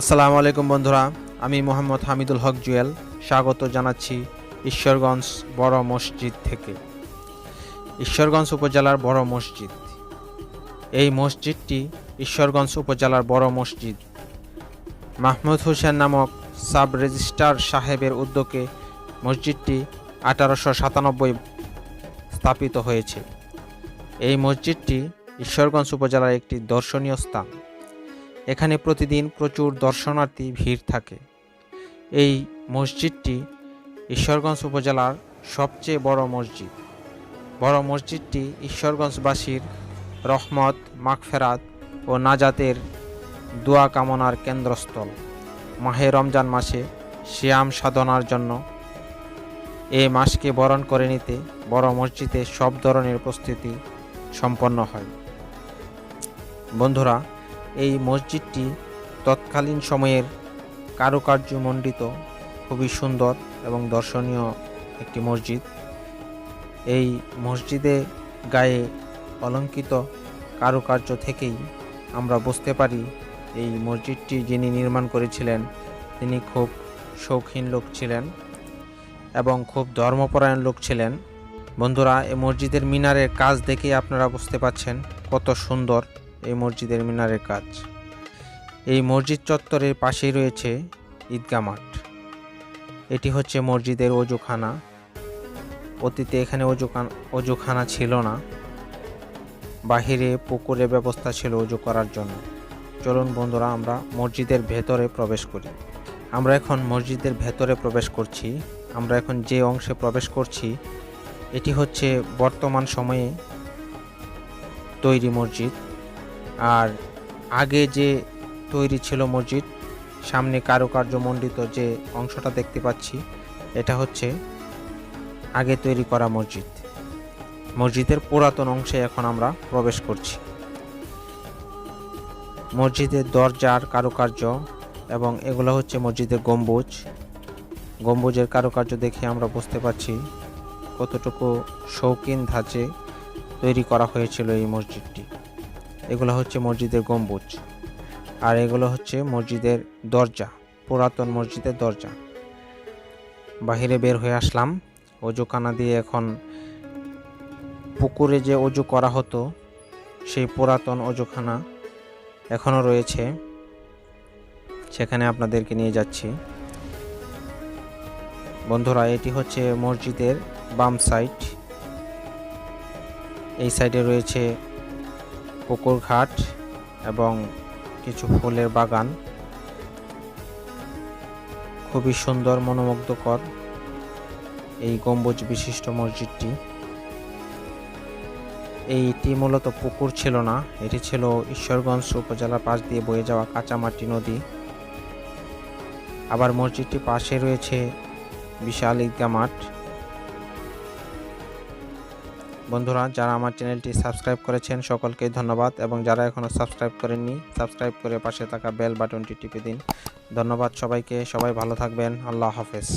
আসসালামু আলাইকুম বন্ধুরা, আমি মোহাম্মদ হামিদুল হক জুয়েল। স্বাগত জানাচ্ছি ঈশ্বরগঞ্জ বড় মসজিদ থেকে। ঈশ্বরগঞ্জ উপজেলার বড় মসজিদ। এই মসজিদটি ঈশ্বরগঞ্জ উপজেলার বড় মসজিদ। মাহমুদ হোসেন নামক সাব রেজিস্ট্রার সাহেবের উদ্যোগে মসজিদটি আঠারোশো সাতানব্বই স্থাপিত হয়েছে। এই মসজিদটি ঈশ্বরগঞ্জ উপজেলার একটি দর্শনীয় স্থান। এখানে প্রতিদিন প্রচুর দর্শনার্থী ভিড় থাকে। এই মসজিদটি ঈশ্বরগঞ্জ উপজেলার সবচেয়ে বড় মসজিদ। বড় মসজিদটি ঈশ্বরগঞ্জবাসীর রহমত, মাগফেরাত ও নাজাতের দোয়া কামনার কেন্দ্রস্থল। মাহে রমজান মাসে শ্যাম সাধনার জন্য এ মাসকে বরণ করে নিতে বড় মসজিদে সব ধরনের প্রস্তুতি সম্পন্ন হয়। বন্ধুরা এই মসজিদটি তৎকালীন সময়ের কারুকার্য মণ্ডিত খুবই সুন্দর এবং দর্শনীয় একটি মসজিদ। এই মসজিদে গায়ে অলঙ্কিত কারুকার্য থেকেই আমরা বুঝতে পারি এই মসজিদটি যিনি নির্মাণ করেছিলেন, তিনি খুব শৌখিন লোক ছিলেন এবং খুব ধর্মপরায়ণ লোক ছিলেন। বন্ধুরা এই মসজিদের মিনারের কাজ দেখে আপনারা বুঝতে পাচ্ছেন কত সুন্দর এই মসজিদের মিনারের কাজ। এই মসজিদ চত্বরের পাশেই রয়েছে ঈদগা মাঠ। এটি হচ্ছে মসজিদের অজুখানা। অতীতে এখানে অজুখানা অজুখানা ছিল না। বাহিরে পুকুরে ব্যবস্থা ছিল অজু করার জন্য। চলুন বন্ধুরা, আমরা মসজিদের ভেতরে প্রবেশ করি। আমরা এখন মসজিদের ভেতরে প্রবেশ করছি। আমরা এখন যে অংশে প্রবেশ করছি, এটি হচ্ছে বর্তমান সময়ে তৈরি মসজিদ। আর আগে যে তৈরি ছিল মসজিদ, সামনে কারুকার্য মণ্ডিত যে অংশটা দেখতে পাচ্ছি, এটা হচ্ছে আগে তৈরি করা মসজিদ। মসজিদের পুরাতন অংশে এখন আমরা প্রবেশ করছি। মসজিদের দরজার কারুকার্য এবং এগুলো হচ্ছে মসজিদের গম্বুজ। গম্বুজের কারুকার্য দেখে আমরা বুঝতে পারছি কতটুকু শৌখিন ধাঁচে তৈরি করা হয়েছিল এই মসজিদটি। এগুলো হচ্ছে মসজিদের গম্বুজ। আর এগুলো হচ্ছে মসজিদের দরজা, পুরাতন মসজিদের দরজা। বাহিরে বের হয়ে আসলাম, অজুখানা দিয়ে এখন পুকুরে যে অজু করা হতো, সেই পুরাতন অজুখানা এখনও রয়েছে। সেখানে আপনাদেরকে নিয়ে যাচ্ছি। বন্ধুরা, এটি হচ্ছে মসজিদের বাম সাইড। এই সাইডে রয়েছে পুকুর ঘাট এবং কিছু ফুলের বাগান। খুবই সুন্দর, মনোমুগ্ধকর এই গম্বুজ বিশিষ্ট মসজিদটি। এইটি মূলত পুকুর ছিল না, এটি ছিল ঈশ্বরগঞ্জ উপজেলার পাশ দিয়ে বয়ে যাওয়া কাঁচামাটি নদী। আবার মসজিদটির পাশে রয়েছে বিশাল ঈদগা মাঠ। বন্ধুরা, যারা আমার চ্যানেলটি সাবস্ক্রাইব করেছেন, সকলকে ধন্যবাদ। এবং যারা এখনও সাবস্ক্রাইব করেননি, সাবস্ক্রাইব করে পাশে থাকা বেল বাটনটি টিপে দিন। ধন্যবাদ সবাইকে, সবাই ভালো থাকবেন। আল্লাহ হাফেজ।